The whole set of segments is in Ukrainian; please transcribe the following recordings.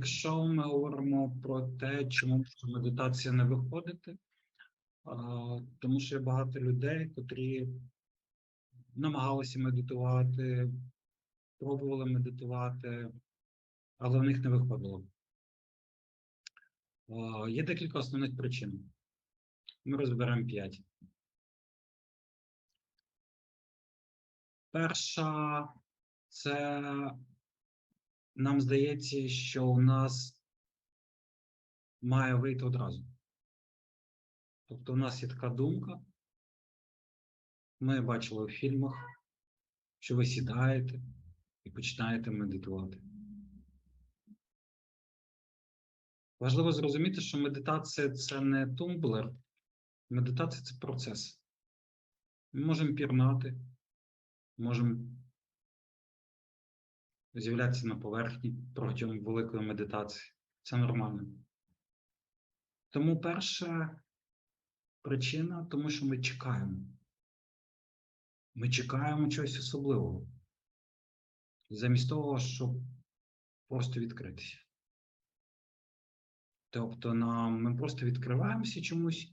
Якщо ми говоримо про те, чому може медитація не виходити, тому що є багато людей, котрі намагалися медитувати, пробували медитувати, але в них не виходило. Є декілька основних причин. Ми розберемо п'ять. Перша це нам здається, що у нас має вийти одразу. Тобто, у нас є така думка. Ми бачили у фільмах, що ви сідаєте і починаєте медитувати. Важливо зрозуміти, що медитація це не тумблер, медитація це процес. Ми можемо пірнати, можемо з'являтися на поверхні протягом великої медитації. Це нормально. Тому перша причина, тому що ми чекаємо. Ми чекаємо чогось особливого. Замість того, щоб просто відкритися. Тобто нам, ми просто відкриваємося чомусь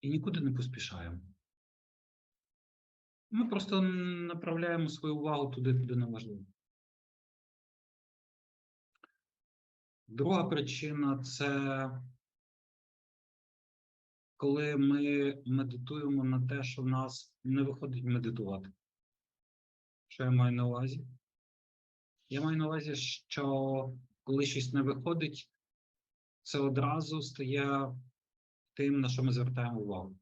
і нікуди не поспішаємо. Ми просто направляємо свою увагу туди, куди не важливо. Друга причина це коли ми медитуємо на те, що в нас не виходить медитувати. Що я маю на увазі? Я маю на увазі, що коли щось не виходить, це одразу стає тим, на що ми звертаємо увагу.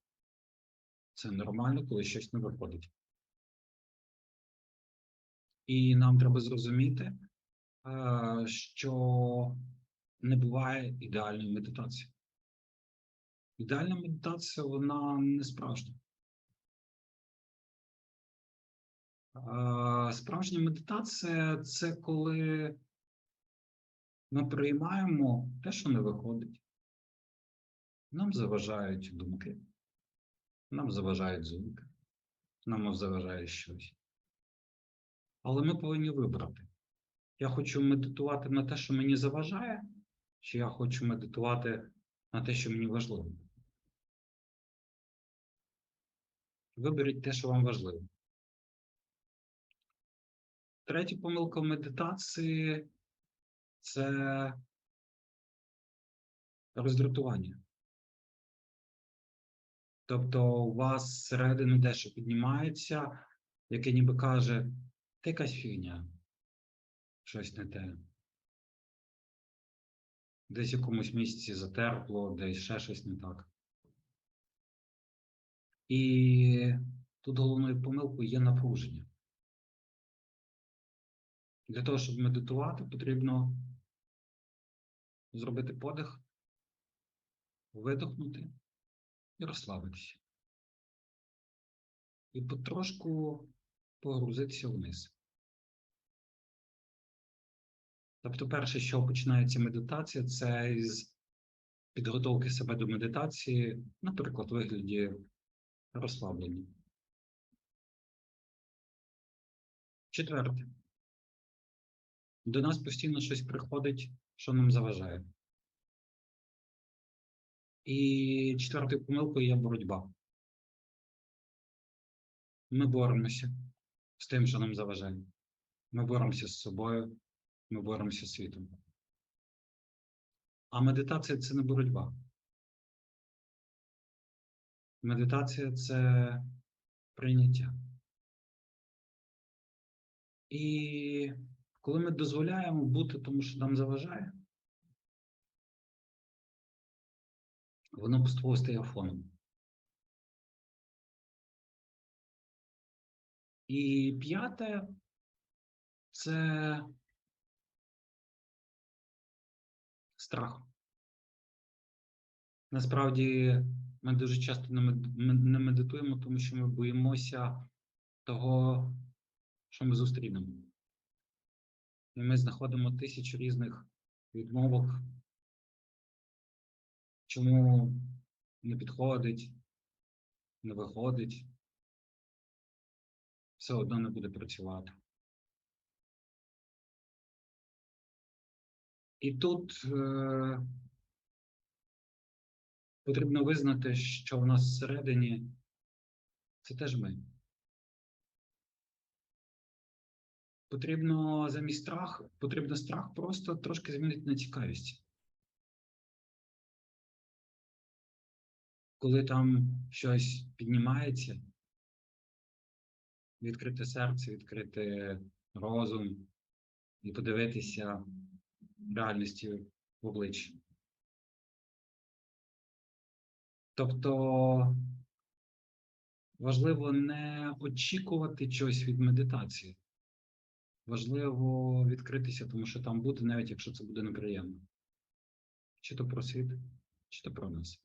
Це нормально, коли щось не виходить. І нам треба зрозуміти, що не буває ідеальної медитації. Ідеальна медитація, вона не справжня. Справжня медитація це коли ми приймаємо те, що не виходить. Нам заважають думки, нам заважають звуки, нам заважає щось. Але ми повинні вибрати. Я хочу медитувати на те, що мені заважає, чи я хочу медитувати на те, що мені важливо. Виберіть те, що вам важливо. Третя помилка в медитації це роздратування. Тобто у вас зсередини дещо піднімається, яке ніби каже, ти якась фігня, щось не те. Десь в якомусь місці затерпло, десь ще щось не так. І тут головною помилкою є напруження. Для того, щоб медитувати, потрібно зробити подих, видохнути і розслабитися. І потрошку погрузитися вниз. Тобто, перше, що починається медитація, це із підготовки себе до медитації, наприклад, у вигляді розслаблення. Четверте. До нас постійно щось приходить, що нам заважає. І четвертою помилкою є боротьба. Ми боремося з тим, що нам заважає. Ми боремося з собою, ми боремося з світом. А медитація це не боротьба. Медитація це прийняття. І коли ми дозволяємо бути тому, що нам заважає, воно поступово стає фоном. І п'яте це страх. Насправді ми дуже часто не медитуємо, тому що ми боїмося того, що ми зустрінемо. І ми знаходимо тисячу різних відмовок, чому не підходить, не виходить, все одно не буде працювати. І тут е, потрібно визнати, що в нас всередині це теж ми. Потрібно замість страх, потрібно страх просто трошки змінити на цікавість. Коли там щось піднімається, відкрити серце, відкрити розум і подивитися реальності в обличчя. Тобто важливо не очікувати чогось від медитації. Важливо відкритися, тому що там буде, навіть якщо це буде неприємно. Чи то про світ, чи то про нас.